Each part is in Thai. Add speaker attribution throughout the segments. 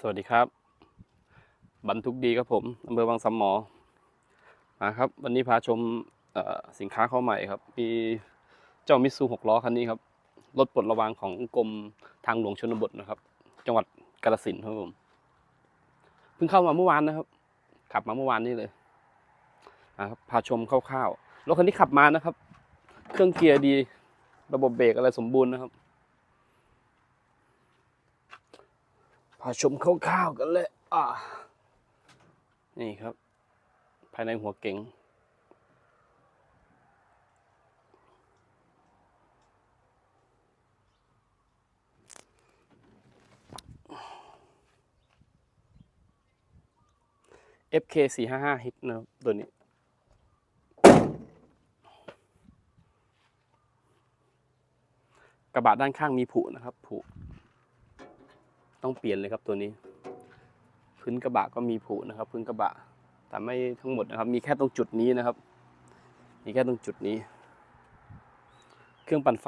Speaker 1: สวัสดีครับ บรรทุกดีครับผมอำเภอบางสำหมอมาครับ วันนี้พาชมสินค้าเข้าใหม่ครับ มีเจ้ามิซูหกล้อคันนี้ครับ รถปลดระวางของกรมทางหลวงชนบทนะครับ จังหวัดกาฬสินธุ์ครับผม เพิ่งเข้ามาเมื่อวานนะครับ ขับมาเมื่อวานนี้เลยนะครับพาชมคร่าวๆ รถคันนี้ขับมานะครับ เครื่องเกียร์ดี ระบบเบรกอะไรสมบูรณ์นะครับ พาชมคร่าวๆกันเลยอ่านี่ครับ ภายในหัวเก๋ง FK 4 5 5 hit นะครับตัวนี้กระบะด้านข้างมีผุนะครับผุ ต้องเปลี่ยนเลยครับตัวนี้ พื้นกระบะก็มีผุนะครับ พื้นกระบะ แต่ไม่ทั้งหมดนะครับ มีแค่ตรงจุดนี้นะครับ มีแค่ตรงจุดนี้ เครื่องปั่นไฟ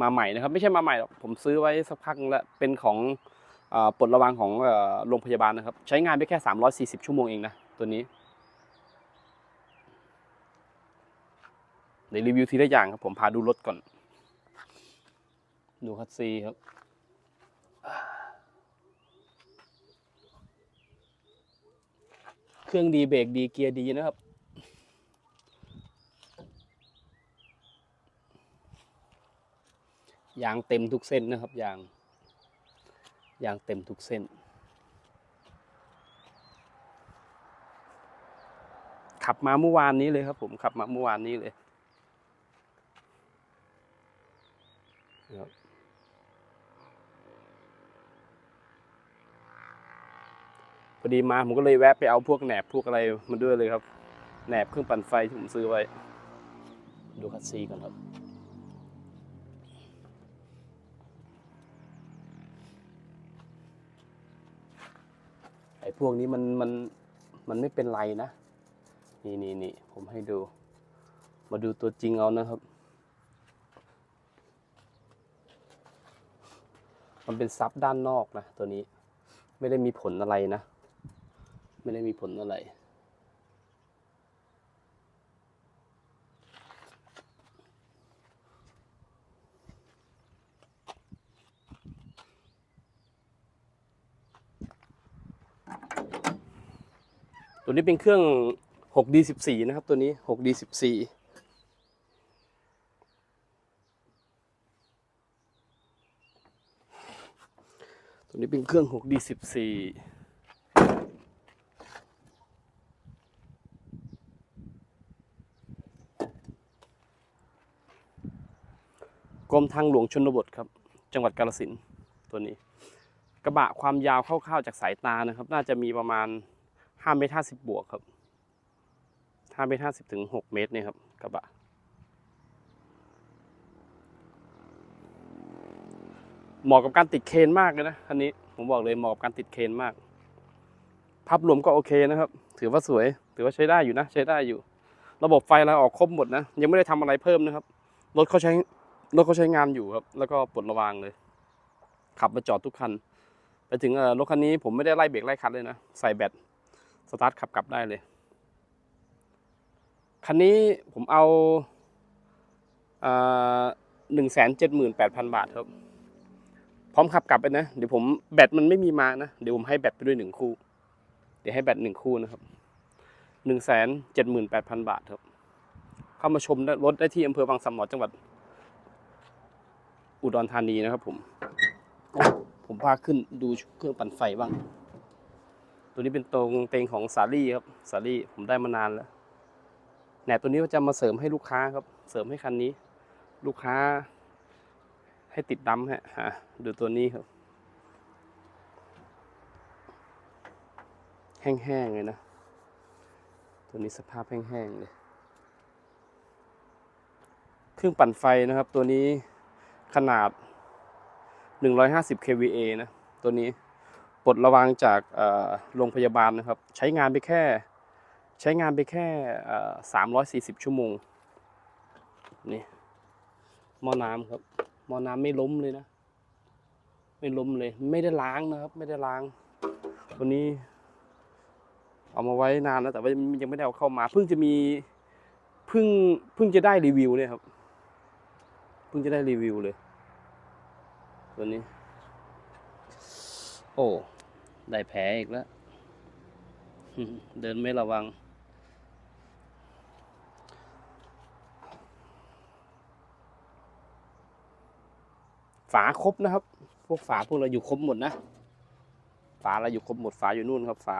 Speaker 1: มาใหม่นะครับ ไม่ใช่มาใหม่หรอกผมซื้อไว้สักพักแล้วเป็นของอปลดระวางของโรงพยาบาลนะครับ ใช้งานไปแค่ 340 ชั่วโมงเองนะตัวนี้เดี๋ยวรีวิวทีละอย่างครับ ผมพาดูรถก่อน ดูคัสซีครับ เครื่องดีเบรกดีเกียร์ดีนะครับ ยางเต็มทุกเส้นนะครับยาง ยางเต็มทุกเส้น ขับมาเมื่อวานนี้เลยครับผมขับมาเมื่อวานนี้เลยครับ พอ ดีมาผมก็เลยแวะไปเอาพวกแหนบพวกอะไรมาด้วยเลยครับ แหนบเครื่องปั่นไฟที่ผมซื้อไว้ ดูคัสซีก่อนครับไอ้พวกนี้มันมันมันไม่เป็นไรนะ นี่นี่นี่ผมให้ดู มาดูตัวจริงเอานะครับ มันเป็นซับด้านนอกนะตัวนี้ ไม่ได้มีผลอะไรนะ ไม่ได้มีผลอะไร ตัวนี้เป็นเครื่อง 6D14 นะครับตัวนี้ 6D14 ตัวนี้เป็นเครื่อง 6D14 กรมทางหลวงชนบทครับ จังหวัดกาฬสินตัวนี้ กระบะความยาวคร่าวๆจากสายตานะครับ น่าจะมีประมาณ5เมตร50 บวกครับ5เมตร50ถึง6เมตรเนี่ยครับกระบะเหมาะกับการติดเคนมากเลยนะคันนี้ผมบอกเลยเหมาะกับการติดเคนมากภาพรวมก็โอเคนะครับ ถือว่าสวย ถือว่าใช้ได้อยู่นะ ใช้ได้อยู่ ระบบไฟเราออกครบหมดนะ ยังไม่ได้ทำอะไรเพิ่มนะครับ รถเขาใช้ รถเขาใช้งานอยู่ครับ แล้วก็ปลดระวางเลย ขับมาจอดทุกคัน ไปถึงเอ่อรถคันนี้ผมไม่ได้ไล่เบรกไล่คลัดเลยนะ ใส่แบตสตาร์ทขับกลับได้เลย คันนี้ผมเอาหนึ่งแสนเจ็ดหมื่นแปดพันบาทครับ พร้อมขับกลับไปนะ เดี๋ยวผมแบตมันไม่มีมานะ เดี๋ยวผมให้แบตไปด้วยหนึ่งคู่ เดี๋ยวให้แบตหนึ่งคู่นะครับหนึ่งแสนเจ็ดหมื่นแปดพันบาทครับ เข้ามาชมรถได้ที่อำเภอบางสมหมอจังหวัด อุดรธานีนะครับผมผมพาขึ้นดูเครื่องปั่นไฟบ้าง ตัวนี้เป็นตรงเตงของสาลี่ครับสาลี่ผมได้มานานแล้วแหนบตัวนี้ก็จะมาเสริมให้ลูกค้าครับ เสริมให้คันนี้ ลูกค้า ให้ติดดำฮะดูตัวนี้ครับ แห้งๆเลยนะ ตัวนี้สภาพแห้งๆเลย เครื่องปั่นไฟนะครับ ตัวนี้ ขนาด 150 kVA นะตัวนี้ปลดระวางจากโรงพยาบาลนะครับ ใช้งานไปแค่ใช้งานไปแค่สามร้อยสี่สิบชั่วโมง นี่หม้อน้ำครับหม้อน้ำไม่ล้มเลยนะ ไม่ล้มเลย ไม่ได้ล้างนะครับ ไม่ได้ล้าง ตัวนี้ เอามาไว้นานแล้วแต่ว่ายังไม่ได้เอาเข้ามา เพิ่งจะมีเพิ่งเพิ่งจะได้รีวิวเนี่ยครับ เพิ่งจะได้รีวิวเลย ตัวนี้ โอ้ ได้แผลอีกแล้ว เดินไม่ระวัง ฝาครบนะครับ พวกฝาพวกเราอยู่ครบหมดนะ ฝาเราอยู่ครบหมด ฝาอยู่นู่นครับ ฝา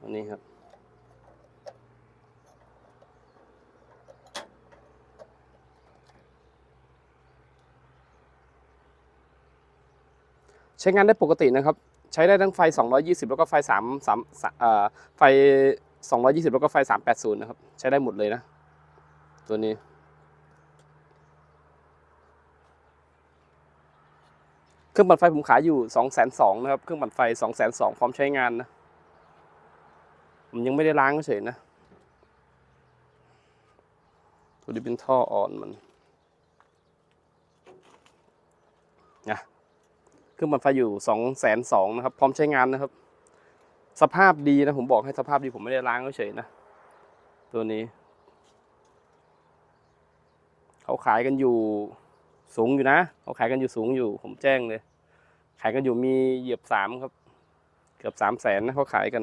Speaker 1: อันนี้ครับ ใช้งานได้ปกตินะครับ ใช้ได้ทั้งไฟ 220 แล้วก็ไฟ3 3เอ่อไฟ 220 แล้วก็ไฟ 380 นะครับ ใช้ได้หมดเลยนะ ตัวนี้ เครื่องปั่นไฟผมขายอยู่2 2 0 0 0นะครับ เครื่องปั่นไฟ2 2 0 0 0พร้อมใช้งานนะ ผมยังไม่ได้ล้างเฉยนะ ตัวนี้เป็นท่ออ่อนมันนะ เครื่องปั่นไฟอยู่สองแสนสองนะครับ พร้อมใช้งานนะครับ สภาพดีนะผมบอกให้สภาพดีผมไม่ได้ล้างเฉยนะ ตัวนี้ เขาขายกันอยู่สูงอยู่นะ เขาขายกันอยู่สูงอยู่ ผมแจ้งเลย ขายกันอยู่มีเหยียบสามครับ เกือบสามแสนนะเขาขายกัน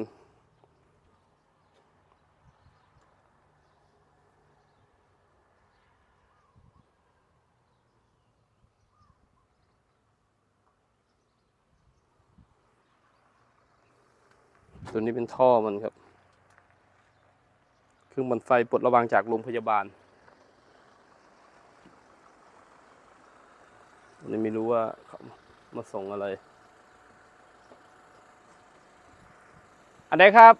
Speaker 1: ตัวนี้เป็นท่อมันครับ เครื่องบรรไฟปลดระวางจากโรงพยาบาลอันนี้ไม่รู้ว่าเขามาส่งอะไร อันไหนครับ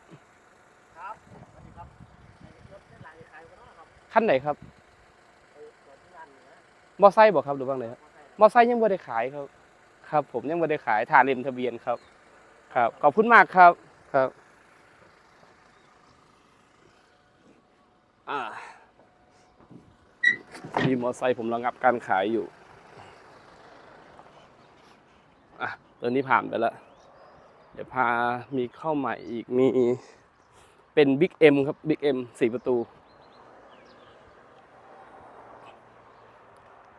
Speaker 2: ครับสวัสดีครับรถเส้นหลังขายกันแล้วครับ
Speaker 1: ขั้นไหนครับ
Speaker 2: ไปรถที่ร้านเหนือ
Speaker 1: มอไซค์บอกครับหรือว่าไงครับ
Speaker 2: มอไซค์
Speaker 1: มอไซค์ยังไม่ได้ขายครับ ครับ ผมยังไม่ได้ขายถ่าเล่มทะเบียนครับ ครับ ขอบคุณมากครับ ครับ อ่ามีมอไซค์ผมระงับการขายอยู่ อะตัวนี้ผ่านไปแล้ว เดี๋ยวพามีเข้าใหม่อีกมี เป็นบิ๊กเอ็มครับบิ๊กเอ็มสี่ประตู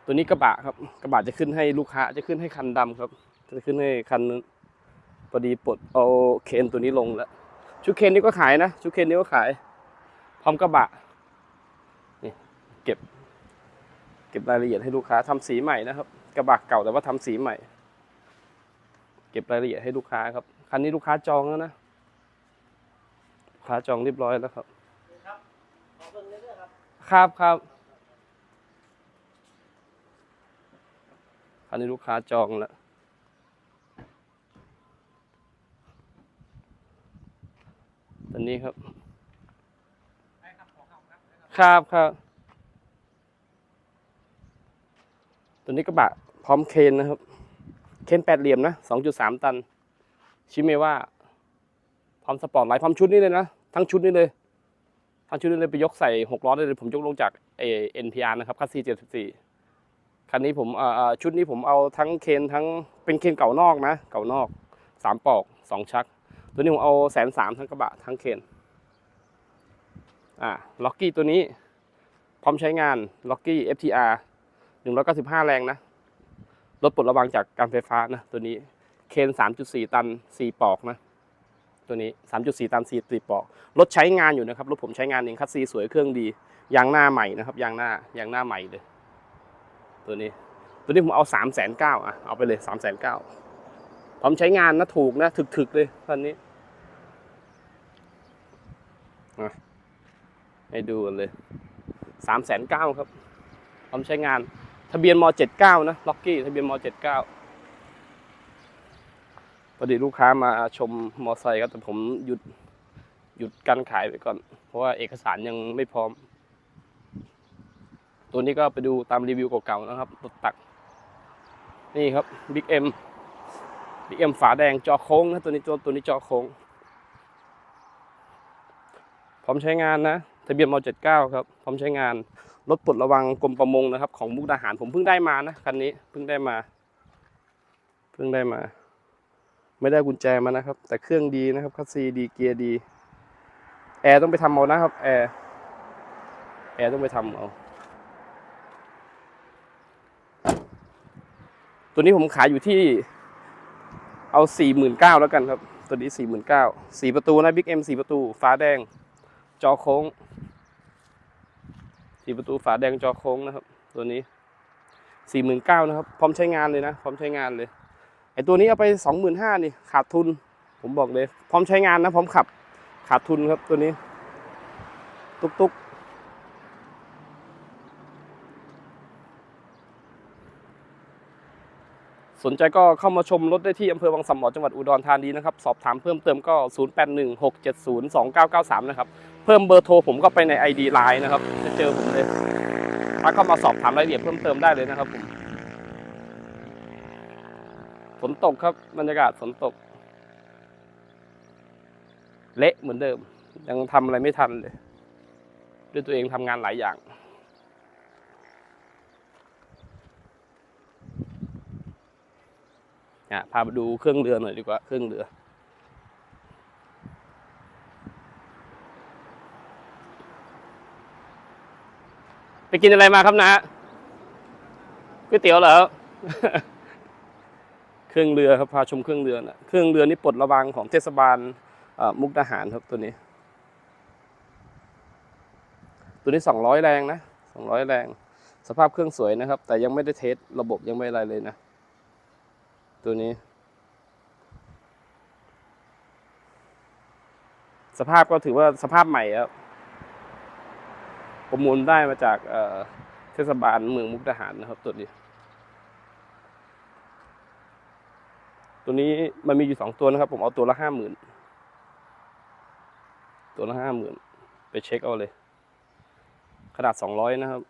Speaker 1: ตัวนี้กระบะครับ กระบะจะขึ้นให้ลูกค้าจะขึ้นให้คันดำครับ จะขึ้นให้คัน อดีปลดเอาเคนตัวนี้ลงแล้ว ชุดเคนนี้ก็ขายนะ ชุดเคนนี้ก็ขาย พร้อมกระบะ นี่เก็บ เก็บรายละเอียดให้ลูกค้าทำสีใหม่นะครับ กระบะเก่าแต่ว่าทำสีใหม่ เก็บรายละเอียดให้ลูกค้าครับ คันนี้ลูกค้าจองแล้วนะลูกค้าจองเรียบร้อยแล้วครับ
Speaker 2: ครับครับ
Speaker 1: คันนี้ลูกค้าจองแล้ว ตอนนี้ครับ
Speaker 2: ได้ครับขอเข้าครับได้ครับ
Speaker 1: ครับครับตัวนี้กระบะพร้อมเคนนะครับ เคนแปดเหลี่ยมนะสองจุดสามตัน ชิเมว่า พร้อมสปอร์ตไลท์พร้อมชุดนี้เลยนะ ทั้งชุดนี้เลยทั้งชุดนี้เลยไปยกใส่หกล้อได้เลย ผมยกลงจากเอ็นพีอาร์นะครับคัสซีเจ็ดสิบสี่คันนี้ผมเอ่อเอ่อชุดนี้ผมเอาทั้งเคนทั้งเป็นเคนเก่านอกนะ เก่านอกสามปอกสองชัก ตัวนี้ผมเอาแสนสามทั้งกระบะทั้งเคนอ่าล็อกกี้ตัวนี้ พร้อมใช้งานล็อกกี้ FTR 195 แรงนะรถปลดระวางจากการไฟฟ้านะตัวนี้เคน3.4 ตัน 4 ปอกนะ ตัวนี้ 3.4 ตัน 4 4 ปอก รถใช้งานอยู่นะครับรถผมใช้งานเองคัสซีสวยเครื่องดียางหน้าใหม่นะครับยางหน้ายางหน้าใหม่เลย ตัวนี้ ตัวนี้ผมเอา3 9 0 0 0อะเอาไปเลย3 9 0 0 0พร้ อมใช้งานนะถูกนะถึกๆเลยคันนี้ให้ดูกันเลยสามแสนเก้าครับพร้อมใช้งาน ทะเบียนมเจ็ดเก้านะล็อกกี้ทะเบียนมเจ็ดเก้าพอดีลูกค้ามาชมมอไซค์ครับแต่ผมหยุดหยุดการขายไปก่อน เพราะว่าเอกสารยังไม่พร้อม ตัวนี้ก็ไปดูตามรีวิวเก่าๆนะครับรถตัก นี่ครับบิ๊กเอ็ม บิ๊กเอ็มฝาแดงจอโค้งนะตัวนี้ตัวตัวนี้จอโค้งพร้อมใช้งานนะทะเบียนม79ครับพร้อมใช้งานรถปลดระวังกรมประมงนะครับ ของมุกดาหารผมเพิ่งได้มานะคันนี้เพิ่งได้มา เพิ่งได้มา ไม่ได้กุญแจมานะครับ แต่เครื่องดีนะครับคัสซีดีเกียร์ดีแอร์ต้องไปทำเอานะครับแอร์แอร์ต้องไปทำเอาตัวนี้ผมขายอยู่ที่ เอาสี่หมื่นเก้าแล้วกันครับ ตัวนี้สี่หมื่นเก้าสี่ประตูนะบิ๊กเอ็มสี่ประตูฟ้าแดง จอโค้งสี่ประตูฝาแดงจอโค้งนะครับ ตัวนี้สี่หมื่นเก้านะครับ พร้อมใช้งานเลยนะ พร้อมใช้งานเลยไอตัวนี้เอาไปสองหมื่นห้านี่ขาดทุน ผมบอกเลย พร้อมใช้งานนะ พร้อมขับ ขาดทุนครับตัวนี้ ตุกตุก สนใจก็เข้ามาชมรถได้ที่อำเภอวังสมหมอจังหวัดอุดรธานีนะครับ สอบถามเพิ่มเติมก็ 0816702993 นะครับ เพิ่มเบอร์โทรผมก็ไปใน ID Line นะครับ จะเจอผมเลยถ้าเข้ามาสอบถามรายละเอียดเพิ่มเติมได้เลยนะครับผมฝนตกครับบรรยากาศฝนตก เละเหมือนเดิม ยังทำอะไรไม่ทันเลย ด้วยตัวเองทำงานหลายอย่าง อะพาไปดูเครื่องเรือหน่อยดีกว่าเครื่องเรือ ไปกินอะไรมาครับนะก๋วยเตี๋ยวเหรอเครื่องเรือครับพาชมเครื่องเรือนะเครื่องเรือนี่ปลดระวางของเทศบาลมุกดาหารครับตัวนี้ ตัวนี้สองร้อยแรงนะสองร้อยแรง สภาพเครื่องสวยนะครับ แต่ยังไม่ได้เทสระบบยังไม่อะไรเลยนะ ตัวนี้ สภาพก็ถือว่าสภาพใหม่ครับประมูลได้มาจากเอ่อเทศบาลเมืองมุกดาหารนะครับ ตัวนี้ ตัวนี้มันมีอยู่สองตัวนะครับ ผมเอาตัวละห้าหมื่นตัวละห้าหมื่นไปเช็คเอาเลย ขนาดสองร้อยนะครับ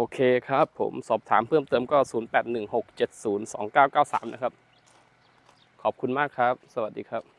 Speaker 1: โอเคครับ ผมสอบถามเพิ่มเติมก็ 0816702993 นะครับ ขอบคุณมากครับ สวัสดีครับ